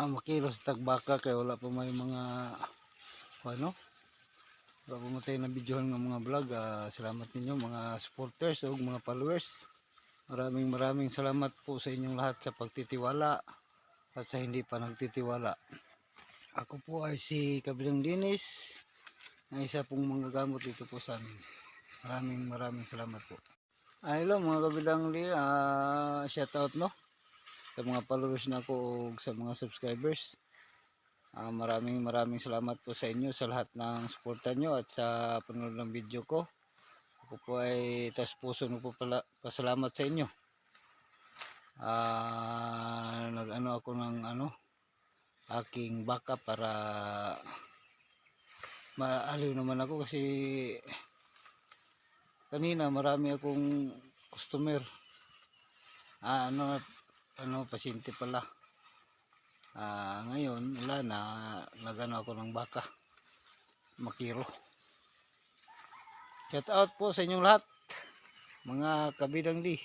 ah, makilos tagbaka kay wala pa may mga ano? Wala pa matay na videohan ng mga vlog. Ah, salamat ninyo mga supporters o mga followers. Maraming maraming salamat po sa inyong lahat sa pagtitiwala at sa hindi pa nagtitiwala. Ako po ay si Kabilang Dinis na isa pong manggagamot dito po sa amin. Maraming maraming salamat po. Ah, hello mga Kabilang Di ah, shout out no sa mga followers na ko sa mga subscribers. Ah, maraming maraming salamat po sa inyo sa lahat ng suporta nyo at sa panonood ng video ko. Ako po ay tas puso no po pala, pasalamat sa inyo. Ah, nag-ano ako ng ano aking baka para maaliw naman ako kasi kanina marami akong customer. Ah, ano ano pasyente pala. Ah ngayon wala na. Nagano ako ng baka. Makiro. Shout out po sa inyong lahat. Mga kabidang di